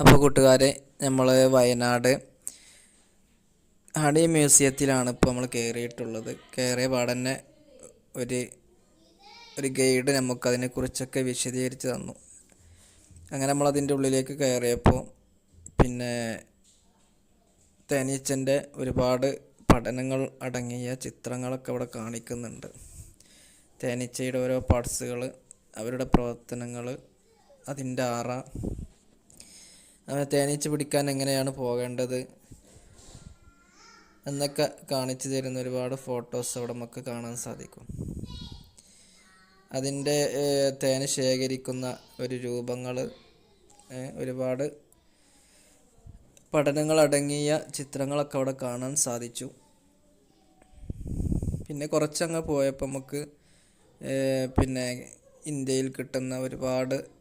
അപ്പോൾ കൂട്ടുകാരെ നമ്മൾ വയനാട് ഹണി മ്യൂസിയത്തിലാണ് ഇപ്പോൾ നമ്മൾ കയറിയിട്ടുള്ളത് കയറിയ പാടന്നെ ഒരു ഒരു ഗൈഡ് നമുക്കതിനെക്കുറിച്ചൊക്കെ വിശദീകരിച്ച് തന്നു. അങ്ങനെ നമ്മൾ അതിന്റെ ഉള്ളിലേക്ക് കയറിയപ്പോൾ പിന്നെ തേനീച്ചന്റെ ഒരുപാട് പഠനങ്ങൾ അടങ്ങിയ ചിത്രങ്ങളൊക്കെ അവിടെ കാണിക്കുന്നുണ്ട്. തേനീച്ചയുടെ ഓരോ പാർട്സുകൾ അവരുടെ പ്രവർത്തനങ്ങൾ അതിന്റെ ആറ തേനീച്ച പിടിക്കാൻ എങ്ങനെയാണ് പോകേണ്ടത്? എന്നൊക്കെ കാണിച്ചു തരുന്ന ഒരുപാട് ഫോട്ടോസ് അവിടെ നമുക്ക് കാണാൻ സാധിക്കും. അതിന്റെ തേന് ശേഖരിക്കുന്ന ഒരു രൂപങ്ങൾ ഒരുപാട് പഠനങ്ങളടങ്ങിയ ചിത്രങ്ങളൊക്കെ അവിടെ കാണാൻ സാധിച്ചു. പിന്നെ കുറച്ചങ്ങ് പോയപ്പോൾ നമുക്ക് പിന്നെ ഇന്ത്യയിൽ കിട്ടുന്ന ഒരുപാട്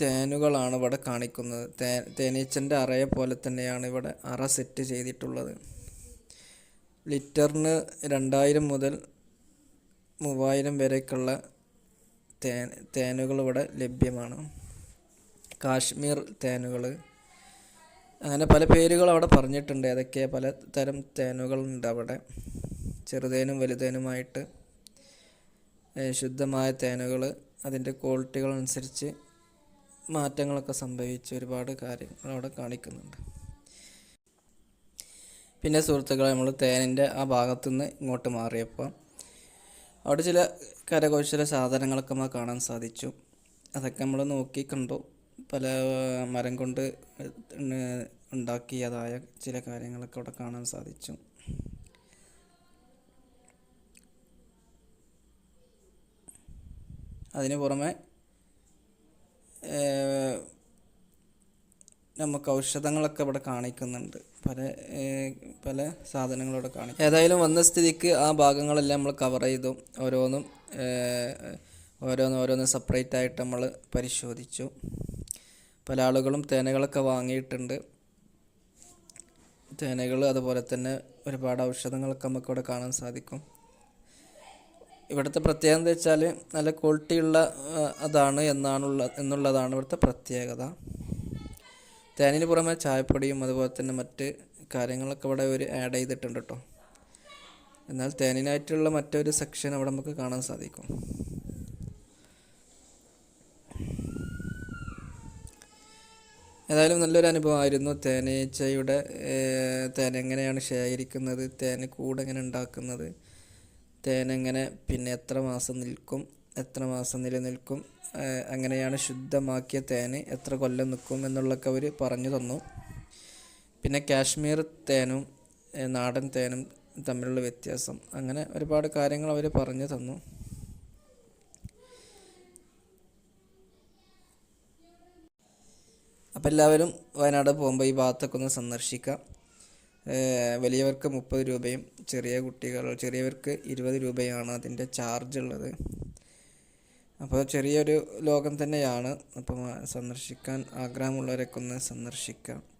തേനുകളാണ് ഇവിടെ കാണിക്കുന്നത്. തേ തേനീച്ചന്റെ അറയെ പോലെ തന്നെയാണ് ഇവിടെ അറ സെറ്റ് ചെയ്തിട്ടുള്ളത്. ലിറ്ററിന് രണ്ടായിരം മുതൽ മൂവായിരം വരെയൊക്കെയുള്ള തേ തേനുകൾ ഇവിടെ ലഭ്യമാണ്. കാശ്മീർ തേനുകൾ അങ്ങനെ പല പേരുകൾ അവിടെ പറഞ്ഞിട്ടുണ്ട്. ഏതൊക്കെ പല തരം തേനുകളുണ്ട് അവിടെ. ചെറുതേനും വലുതേനുമായിട്ട് ശുദ്ധമായ തേനുകൾ അതിന്റെ ക്വാളിറ്റികൾ അനുസരിച്ച് മാറ്റങ്ങളൊക്കെ സംഭവിച്ച ഒരുപാട് കാര്യങ്ങൾ അവിടെ കാണിക്കുന്നുണ്ട്. പിന്നെ സുഹൃത്തുക്കളെ നമ്മൾ തേനിന്റെ ആ ഭാഗത്തു നിന്ന് ഇങ്ങോട്ട് മാറിയപ്പോൾ അവിടെ ചില കരകൗശല സാധനങ്ങളൊക്കെ നമ്മൾ കാണാൻ സാധിച്ചു. അതൊക്കെ നമ്മൾ നോക്കി കണ്ടു. പല മരം കൊണ്ട് ഉണ്ടാക്കിയതായ ചില കാര്യങ്ങളൊക്കെ അവിടെ കാണാൻ സാധിച്ചു. അതിന് പുറമെ നമുക്ക് ഔഷധങ്ങളൊക്കെ ഇവിടെ കാണിക്കുന്നുണ്ട്. പല പല സാധനങ്ങളോടെ കാണിക്കും ഏതായാലും വന്ന സ്ഥിതിക്ക് ആ ഭാഗങ്ങളെല്ലാം നമ്മൾ കവർ ചെയ്തു. ഓരോന്നും ഓരോന്നും ഓരോന്ന് സെപ്പറേറ്റ് ആയിട്ട് നമ്മൾ പരിശോധിച്ചു. പല ആളുകളും തേനകളൊക്കെ വാങ്ങിയിട്ടുണ്ട്. തേനകൾ അതുപോലെ തന്നെ ഒരുപാട് ഔഷധങ്ങളൊക്കെ നമുക്കിവിടെ കാണാൻ സാധിക്കും. ഇവിടുത്തെ പ്രത്യേകത എന്താ വെച്ചാൽ നല്ല ക്വാളിറ്റിയുള്ള അതാണ് എന്നാണുള്ള എന്നുള്ളതാണ് ഇവിടുത്തെ പ്രത്യേകത. തേനിന് പുറമെ ചായപ്പൊടിയും അതുപോലെ തന്നെ മറ്റ് കാര്യങ്ങളൊക്കെ ഇവിടെ ഒരു ആഡ് ചെയ്തിട്ടുണ്ട് കേട്ടോ എന്നാൽ തേനിനായിട്ടുള്ള മറ്റൊരു സെക്ഷൻ അവിടെ നമുക്ക് കാണാൻ സാധിക്കും. ഏതായാലും നല്ലൊരു അനുഭവമായിരുന്നു തേനീച്ചയുടെ തേൻ എങ്ങനെയാണ് ശേഖരിക്കുന്നത് തേന് കൂടെങ്ങനെ ഉണ്ടാക്കുന്നത് തേനെങ്ങനെ പിന്നെ എത്ര മാസം നിൽക്കും എത്ര മാസം നിലനിൽക്കും അങ്ങനെയാണ് ശുദ്ധമാക്കിയ തേന് എത്ര കൊല്ലം നിൽക്കും എന്നുള്ളൊക്കെ അവർ പറഞ്ഞു തന്നു. പിന്നെ കാശ്മീർ തേനും നാടൻ തേനും തമ്മിലുള്ള വ്യത്യാസം അങ്ങനെ ഒരുപാട് കാര്യങ്ങൾ അവർ പറഞ്ഞു തന്നു. അപ്പോൾ എല്ലാവരും വയനാട് പോകുമ്പോൾ ഈ ഭാഗത്തൊക്കെ ഒന്ന് സന്ദർശിക്കാം. വലിയവർക്ക് മുപ്പത് രൂപയും ചെറിയ കുട്ടികൾ ചെറിയവർക്ക് ഇരുപത് രൂപയാണ് അതിന്റെ ചാർജ് ഉള്ളത് അപ്പോൾ ചെറിയൊരു ലോകം തന്നെയാണ്. അപ്പം സന്ദർശിക്കാൻ ആഗ്രഹമുള്ളവരൊക്കെ ഒന്ന് സന്ദർശിക്കാം.